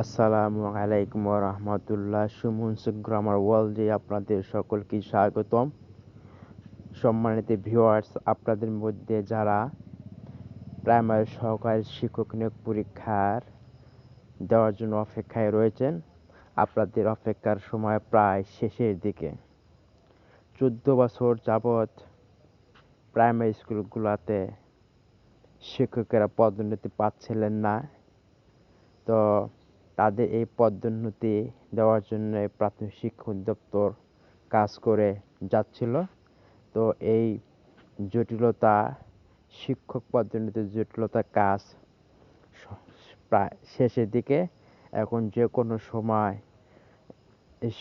আসসালামু আলাইকুম রহমতুল্লাহ সুমনস গ্রামার ওয়ার্ল্ডে আপনাদের সকলকে স্বাগতম। সম্মানিত ভিউয়ার্স, আপনাদের মধ্যে যারা প্রাইমারি সহকারী শিক্ষক নিয়োগ পরীক্ষার দেওয়ার জন্য অপেক্ষায় রয়েছেন, আপনাদের অপেক্ষার সময় প্রায় শেষের দিকে। চোদ্দ বছর যাবৎ প্রাইমারি স্কুলগুলোতে শিক্ষকেরা পদোন্নতি পাচ্ছিলেন না। তো তাদের এই পদোন্নতি দেওয়ার জন্য প্রাথমিক শিক্ষা দপ্তর কাজ করে যাচ্ছিল। তো এই জটিলতা, শিক্ষক পদোন্নতির জটিলতা কাজ প্রায় শেষের দিকে এখন যে কোনো সময়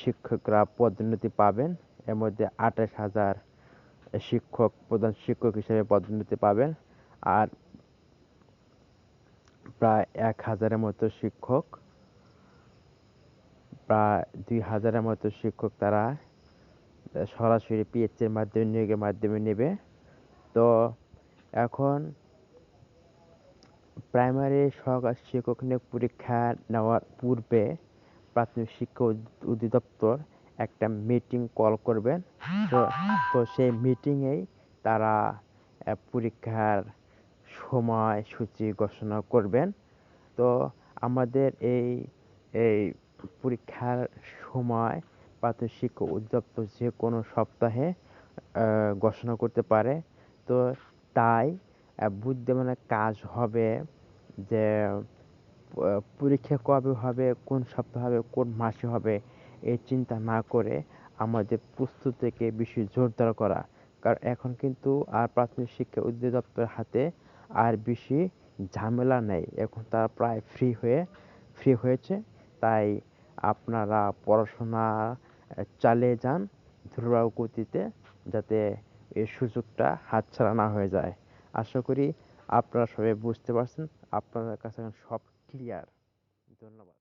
শিক্ষকরা পদোন্নতি পাবেন, এর মধ্যে আঠাশ হাজার শিক্ষক, প্রধান শিক্ষক হিসেবে পদোন্নতি পাবেন আর প্রায় এক হাজারের মতো শিক্ষক প্রায় দুই হাজারের মতো শিক্ষক তারা সরাসরি পিএইচের মাধ্যমে, নিয়োগের মাধ্যমে নেবে। তো এখন প্রাইমারি সহকার শিক্ষক নিয়োগ পরীক্ষা নেওয়ার পূর্বে প্রাথমিক শিক্ষা অধিদপ্তর একটা মিটিং কল করবেন। তো তো সেই মিটিংয়েই তারা পরীক্ষার সময়সূচি ঘোষণা করবেন। তো আমাদের এই এই পরীক্ষার সময় প্রাথমিক শিক্ষা যে কোনো সপ্তাহে ঘোষণা করতে পারে। তো তাই বুদ্ধিমানের কাজ হবে যে পরীক্ষা কবে হবে, কোন সপ্তাহে হবে, কোন মাসে হবে, এই চিন্তা না করে আমাদের প্রস্তুতিকে বেশি জোরদার করা। কারণ এখন কিন্তু আর প্রাথমিক শিক্ষা অধিদপ্তরের হাতে আর বেশি ঝামেলা নেই। এখন তারা প্রায় ফ্রি হয়ে ফ্রি হয়েছে। তাই আপনারা পড়াশোনা চালিয়ে যান ধ্রুব গতিতে যাতে এই সুযোগটা হাতছাড়া না হয়ে যায়। আশা করি আপনারা সবাই বুঝতে পারছেন। আপনাদের কাছে সব ক্লিয়ার ধন্যবাদ।